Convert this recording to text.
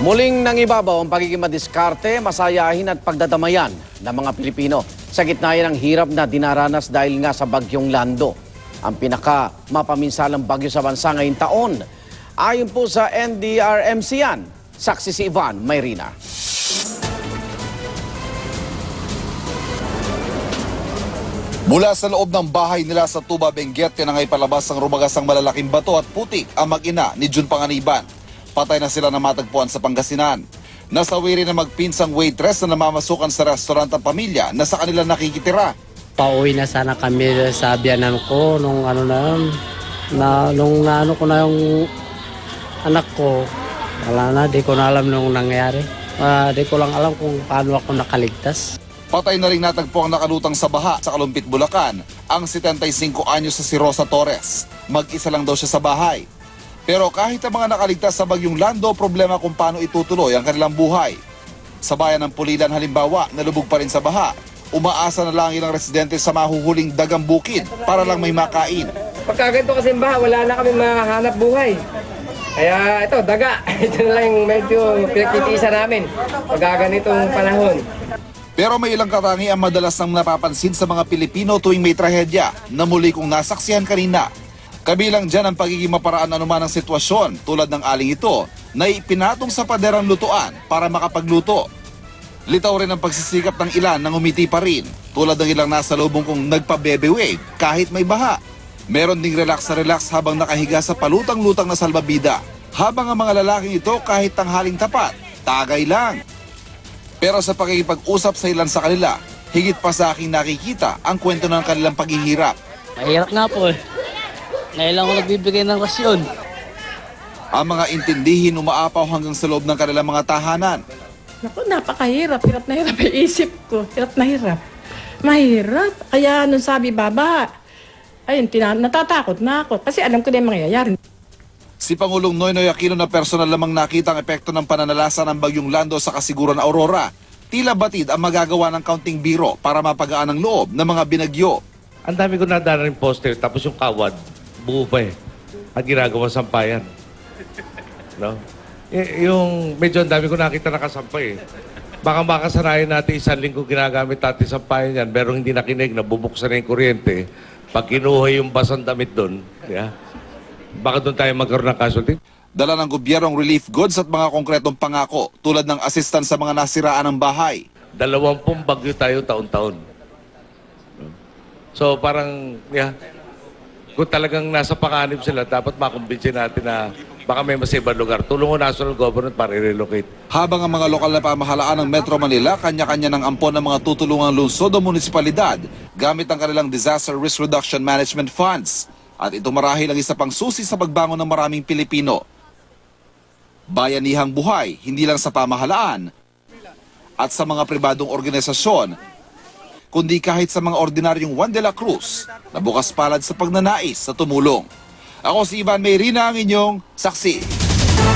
Muling nangibabaw ang pagiging madiskarte, masayahin at pagdadamayan ng mga Pilipino sa gitna yan ng hirap na dinaranas dahil nga sa bagyong Lando. Ang pinaka mapaminsalang bagyo sa bansa ngayong taon. Ayon po sa NDRMC yan, saksi si Ivan Mayrina. Mula sa loob ng bahay nila sa Tuba, Benguet, yan ang ay palabas ang rumagasang malalaking bato at putik ang mag-ina ni Jun Panganiban. Patay na sila na matagpuan sa Pangasinan. Nasawi rin na magpinsang waitress na namamasukan sa restaurant ang pamilya na sa kanila nakikitira. Pauwi na sana kami sa biyanan ko nung ano na yun, na nung naano ko na yung anak ko. Wala na, di ko na alam nung nangyari. Ah, di ko lang alam kung paano ako nakaligtas. Patay na rin natagpo ang nakalutang sa baha sa Kalumpit, Bulacan, ang 75 anyos sa si Rosa Torres. Mag-isa lang daw siya sa bahay. Pero kahit ang mga nakaligtas sa bagyong Lando, problema kung paano itutuloy ang kanilang buhay. Sa bayan ng Pulilan halimbawa, nalubog pa rin sa baha. Umaasa na lang ilang residente sa mahuhuling dagang bukid para lang may makain. Pagka ganito kasi baha, wala na kami makahanap buhay. Kaya ito, daga. Ito na lang yung medyo pinagtitiisa namin. Pagka ganitong panahon. Pero may ilang katangian madalas nang napapansin sa mga Pilipino tuwing may trahedya na muli kong nasaksihan kanina. Kabilang dyan ang pagiging maparaan anuman ng sitwasyon tulad ng aling ito na ipinatong sa paderang lutuan para makapagluto. Litaw rin ang pagsisikap ng ilan nang umiti pa rin tulad ng ilang nasa lubong kong nagpa-baby wave kahit may baha. Meron ding relax na relax habang nakahiga sa palutang-lutang na salbabida. Habang ang mga lalaking ito kahit tanghaling tapat, tagay lang. Pero sa pakikipag-usap sa ilan sa kanila, higit pa sa aking nakikita ang kwento ng kanilang paghihirap. Mahirap nga po eh. Ngayon lang ako nagbibigay ng rasyon. Ang mga intindihin umaapaw hanggang sa loob ng kanilang mga tahanan. Naku, napakahirap. Hirap na hirap ang isip ko. Hirap na hirap. Mahirap. Kaya nung sabi baba, ayun, tina- natatakot na ako. Kasi alam ko na yung mangyayari. Si Pangulong Noynoy Aquino na personal lamang nakita ang epekto ng pananalasa ng bagyong Lando sa kasiguran Aurora. Tila batid ang magagawa ng counting biro para mapagaan ang loob ng mga binagyo. Ang dami ko ng poster, tapos yung kawad, buo pa eh. At ginagawa sampayan. No? Y- yung medyo ang dami ko nakita nakasampay eh. Baka makasanayan natin isang linggo ginagamit natin sampayan yan, pero hindi nakinig, nabubuksan na yung kuryente. Pag kinuha yung basang damit doon, yeah, baka doon tayo magkaroon ng casualty. Dala ng gobyernong relief goods at mga konkretong pangako tulad ng assistance sa mga nasiraan ng bahay. Dalawampung bagyo tayo taon-taon. So parang, yeah, kung talagang nasa panganib sila, dapat makumbinsin natin na baka may mas ibang lugar. Tulungan national government para i-relocate. Habang ang mga lokal na pamahalaan ng Metro Manila, kanya-kanya ng ampon ng mga tutulungang lungsod o munisipalidad gamit ang kanilang Disaster Risk Reduction Management Funds. At ito marahil ang isa pang susi sa pagbangon ng maraming Pilipino. Bayanihang buhay, hindi lang sa pamahalaan at sa mga pribadong organisasyon, kundi kahit sa mga ordinaryong Juan de la Cruz na bukas palad sa pagnanais sa tumulong. Ako si Ivan Mayrina, ang inyong saksi.